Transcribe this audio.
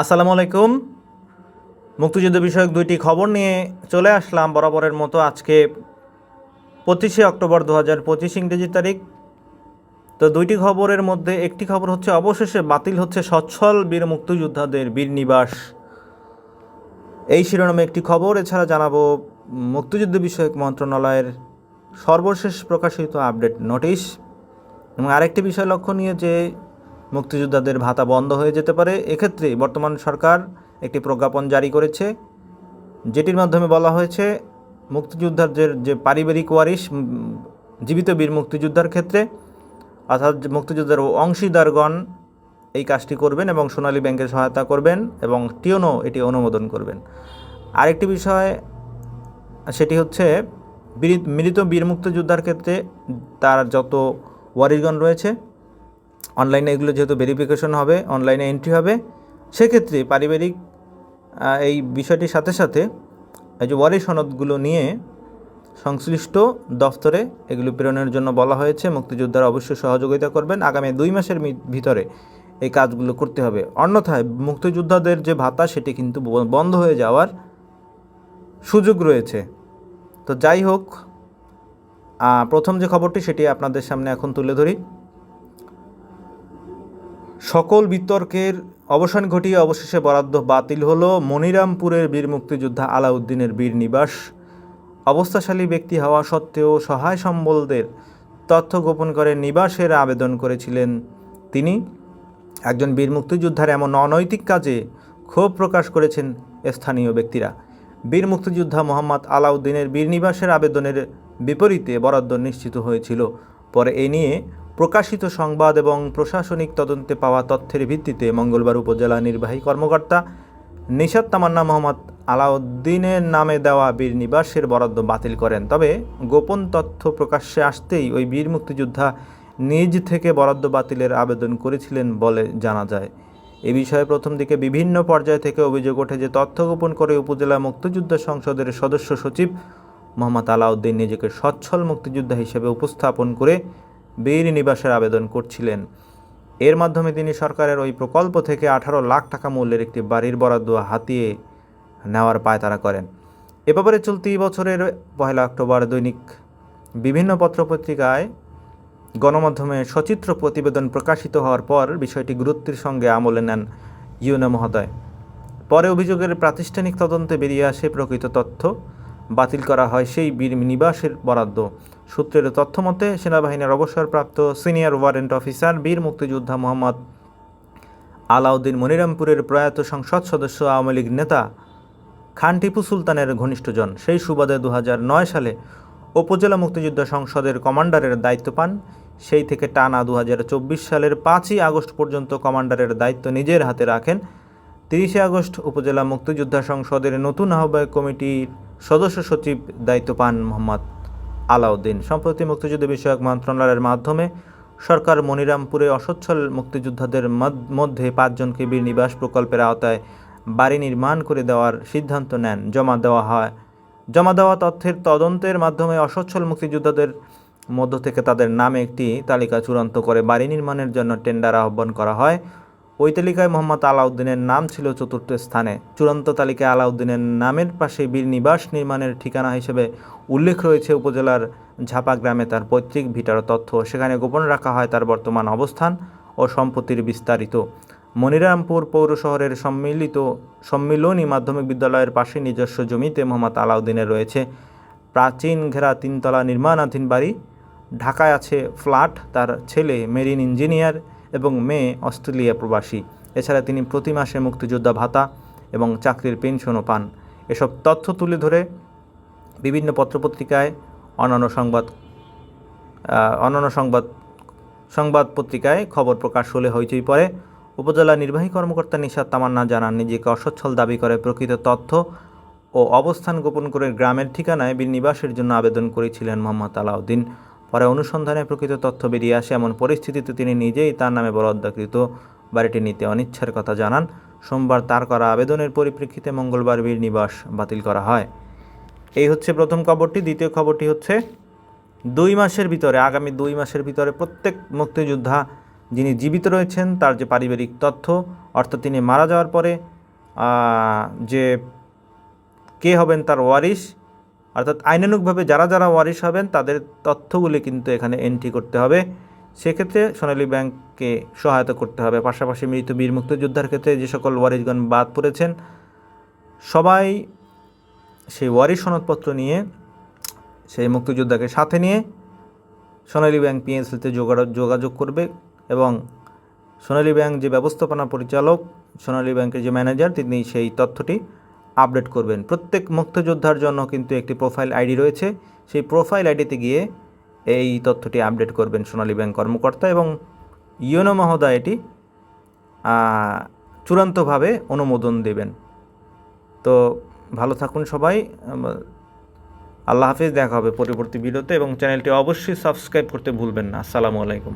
আসসালামু আলাইকুম। মুক্তিযুদ্ধ বিষয়ক দুইটি খবর নিয়ে চলে আসলাম বরাবরের মতো আজকে পঁচিশে অক্টোবর দু হাজার পঁচিশ ইংরেজি তারিখ। তো দুইটি খবরের মধ্যে একটি খবর হচ্ছে, অবশেষে বাতিল হচ্ছে সচ্ছল বীর মুক্তিযোদ্ধাদের বীর নিবাস। এই শিরোনামে একটি খবর, এছাড়া জানাব মুক্তিযুদ্ধ বিষয়ক মন্ত্রণালয়ের সর্বশেষ প্রকাশিত আপডেট নোটিশ। এবং আরেকটি বিষয় লক্ষণীয় যে মুক্তিযোদ্ধাদের ভাতা বন্ধ হয়ে যেতে পারে। এক্ষেত্রে বর্তমান সরকার একটি প্রজ্ঞাপন জারি করেছে, যেটির মাধ্যমে বলা হয়েছে, মুক্তিযোদ্ধাদের যে পারিবারিক ওয়ারিশ জীবিত বীর মুক্তিযোদ্ধার ক্ষেত্রে, অর্থাৎ মুক্তিযোদ্ধার অংশীদারগণ এই কাজটি করবেন এবং সোনালী ব্যাংকের সহায়তা করবেন এবং টিওনও এটি অনুমোদন করবেন। আরেকটি বিষয়, সেটি হচ্ছে মৃত বীর মুক্তিযোদ্ধার ক্ষেত্রে তার যত ওয়ারিশগণ রয়েছে অনলাইনে এগুলো যেহেতু ভেরিফিকেশন হবে অনলাইনে এন্ট্রি হবে, সেক্ষেত্রে পারিবারিক এই বিষয়টির সাথে সাথে এই যে ওয়ারি সনদগুলো নিয়ে সংশ্লিষ্ট দফতরে এগুলো প্রেরণের জন্য বলা হয়েছে। মুক্তিযোদ্ধারা অবশ্যই সহযোগিতা করবেন। আগামী দুই মাসের ভিতরে এই কাজগুলো করতে হবে। অন্যথায় মুক্তিযোদ্ধাদের যে ভাতা, সেটি কিন্তু বন্ধ হয়ে যাওয়ার সুযোগ রয়েছে। তো যাই হোক প্রথম যে খবরটি, সেটি আপনাদের সামনে এখন তুলে ধরি। সকল বিতর্কের অবসান ঘটিয়ে অবশেষে বরাদ্দ বাতিল হলো মনিরামপুরের বীর মুক্তিযোদ্ধা আলাউদ্দিনের বীর নিবাস। অবস্থাশালী ব্যক্তি হওয়া সত্ত্বেও সহায় সম্বলদের তথ্য গোপন করে নিবাসের আবেদন করেছিলেন তিনি। একজন বীর মুক্তিযোদ্ধার এমন অনৈতিক কাজে ক্ষোভ প্রকাশ করেছেন স্থানীয় ব্যক্তিরা। বীর মুক্তিযোদ্ধা মোহাম্মদ আলাউদ্দিনের বীর নিবাসের আবেদনের বিপরীতে বরাদ্দ নিশ্চিত হয়েছিল। পরে এ নিয়ে প্রকাশিত সংবাদ এবং প্রশাসনিক তদন্তে পাওয়া তথ্যের ভিত্তিতে মঙ্গলবার উপজেলা নির্বাহী কর্মকর্তা নিশাত তামান্না মোহাম্মদ আলাউদ্দিনের নামে দেওয়া বীর নিবাসের বরাদ্দ বাতিল করেন। তবে গোপন তথ্য প্রকাশ্যে আসতেই ওই বীর মুক্তিযোদ্ধা নিজ থেকে বরাদ্দ বাতিলের আবেদন করেছিলেন বলে জানা যায়। এ বিষয়ে প্রথম দিকে বিভিন্ন পর্যায় থেকে অভিযোগ ওঠে যে তথ্য গোপন করে উপজেলা মুক্তিযুদ্ধ সংসদের সদস্য সচিব মোহাম্মদ আলাউদ্দিন নিজেকে সচ্ছল মুক্তিযোদ্ধা হিসেবে উপস্থাপন করে বীর নিবাসের আবেদন করছিলেন। এর মাধ্যমে তিনি সরকারের ওই প্রকল্প থেকে আঠারো লাখ টাকা মূল্যের একটি বাড়ির বরাদ্দ হাতিয়ে নেওয়ার পায়তারা করেন। এ ব্যাপারে চলতি বছরের পহেলা অক্টোবর দৈনিক বিভিন্ন পত্রপত্রিকায় গণমাধ্যমে সচিত্র প্রতিবেদন প্রকাশিত হওয়ার পর বিষয়টি গুরুত্বের সঙ্গে আমলে নেন ইউনো মহোদয়। পরে অভিযোগের প্রাতিষ্ঠানিক তদন্তে বেরিয়ে আসে প্রকৃত তথ্য। বাতিল করা হয় সেই বীর নিবাসের বরাদ্দ। সূত্রের তথ্য মতে সেনাবাহিনীর অবসরপ্রাপ্ত সিনিয়র ওয়ারেন্ট অফিসার বীর মুক্তিযোদ্ধা মোহাম্মদ আলাউদ্দিন মনিরামপুরের প্রয়াত সংসদ সদস্য আওয়ামী লীগ নেতা খান টিপু সুলতানের ঘনিষ্ঠজন। সেই সুবাদে দু সালে উপজেলা মুক্তিযুদ্ধ সংসদের কমান্ডারের দায়িত্ব পান। সেই থেকে টানা দু হাজার চব্বিশ সালের পাঁচই আগস্ট পর্যন্ত কমান্ডারের দায়িত্ব নিজের হাতে রাখেন তিরিশে আগস্ট উপজেলা মুক্তিযোদ্ধা সংসদের নতুন আহ্বায়ক কমিটির সদস্য সচিব দায়িত্ব পান মোহাম্মদ আলাউদ্দিন। সম্প্রতি মুক্তিযুদ্ধ বিষয়ক মন্ত্রণালয়ের মাধ্যমে সরকার মনিরামপুরে অসচ্ছল মুক্তিযোদ্ধাদের মধ্যে পাঁচজনকে বীর নিবাস প্রকল্পের আওতায় বাড়ি নির্মাণ করে দেওয়ার সিদ্ধান্ত নেন। জমা দেওয়া হয়, জমা দেওয়া তথ্যের তদন্তের মাধ্যমে অসচ্ছল মুক্তিযোদ্ধাদের মধ্য থেকে তাদের নামে একটি তালিকা চূড়ান্ত করে বাড়ি নির্মাণের জন্য টেন্ডার আহ্বান করা হয়। ওই তালিকায় মোহাম্মদ আলাউদ্দিনের নাম ছিল চতুর্থ স্থানে। চূড়ান্ত তালিকায় আলাউদ্দিনের নামের পাশে বীর নিবাস নির্মাণের ঠিকানা হিসেবে উল্লেখ রয়েছে উপজেলার ঝাপা গ্রামে তার পৈতৃক ভিটার তথ্য। সেখানে গোপন রাখা হয় তার বর্তমান অবস্থান ও সম্পত্তির বিস্তারিত। মনিরামপুর পৌর শহরের সম্মিলিত সম্মিলনী মাধ্যমিক বিদ্যালয়ের পাশে নিজস্ব জমিতে মোহাম্মদ আলাউদ্দিনের রয়েছে। প্রাচীন ঘেরা তিনতলা নির্মাণাধীন বাড়ি। ঢাকায় আছে ফ্ল্যাট। তার ছেলে মেরিন ইঞ্জিনিয়ার। এবং মেয়ে অস্ট্রেলিয়া প্রবাসী। এছাড়া তিনি প্রতি মাসে মুক্তিযোদ্ধা ভাতা এবং চাকরির পেনশনও পান। এসব তথ্য তুলে ধরে বিভিন্ন পত্রপত্রিকায় অন্যান্য সংবাদ অন্যান্য সংবাদ সংবাদ পত্রিকায় খবর প্রকাশ হলে হইচই পড়ে। উপজেলা নির্বাহী কর্মকর্তা নিশাদ তামান্না জানান, নিজেকে অসচ্ছল দাবি করে প্রকৃত তথ্য ও অবস্থান গোপন করে গ্রামের ঠিকানায় নিবাসের জন্য আবেদন করেছিলেন মোহাম্মদ আলাউদ্দিন। পরে অনুসন্ধানে প্রকৃত তথ্য বেরিয়ে আসে এমন পরিস্থিতিতে তিনি নিজেই তার নামে বরাদ্দকৃত বাড়িটি নিতে অনিচ্ছার কথা জানান। সোমবার তার করা আবেদনের পরিপ্রেক্ষিতে মঙ্গলবার বীর নিবাস বাতিল করা হয়। এই হচ্ছে প্রথম খবরটি। দ্বিতীয় খবরটি হচ্ছে, দুই মাসের ভিতরে, আগামী দুই মাসের ভিতরে প্রত্যেক মুক্তিযোদ্ধা যিনি জীবিত রয়েছেন, তার যে পারিবারিক তথ্য, অর্থাৎ তিনি মারা যাওয়ার পরে যে কে হবেন তার ওয়ারিশ অর্থাৎ আইনানুগভাবে যারা যারা ওয়ারিশ হবেন, তাদের তথ্যগুলি কিন্তু এখানে এন্ট্রি করতে হবে। সেক্ষেত্রে সোনালী ব্যাংককে সহায়তা করতে হবে। পাশাপাশি মৃত বীর মুক্তিযোদ্ধার ক্ষেত্রে যে সকল ওয়ারিশগণ বাদ পড়েছেন, সবাই সেই ওয়ারিশ সনদপত্র নিয়ে, সেই মুক্তিযোদ্ধাকে সাথে নিয়ে সোনালী ব্যাংক পিএসএলতে যোগাযোগ করবে এবং সোনালী ব্যাংক যে ব্যবস্থাপনা পরিচালক, সোনালী ব্যাংকের যে ম্যানেজার, তিনি সেই তথ্যটি আপডেট করবেন। প্রত্যেক মুক্তিযোদ্ধার জন্য কিন্তু একটি প্রোফাইল আইডি রয়েছে। সেই প্রোফাইল আইডিতে গিয়ে এই তথ্যটি আপডেট করবেন সোনালী ব্যাংক কর্মকর্তা এবং ইয়োনো মহোদয় এটি চূড়ান্তভাবে অনুমোদন দেবেন। তো ভালো থাকুন সবাই। আল্লাহ হাফিজ। দেখা হবে পরবর্তী ভিডিওতে এবং চ্যানেলটি অবশ্যই সাবস্ক্রাইব করতে ভুলবেন না। আসসালামু আলাইকুম।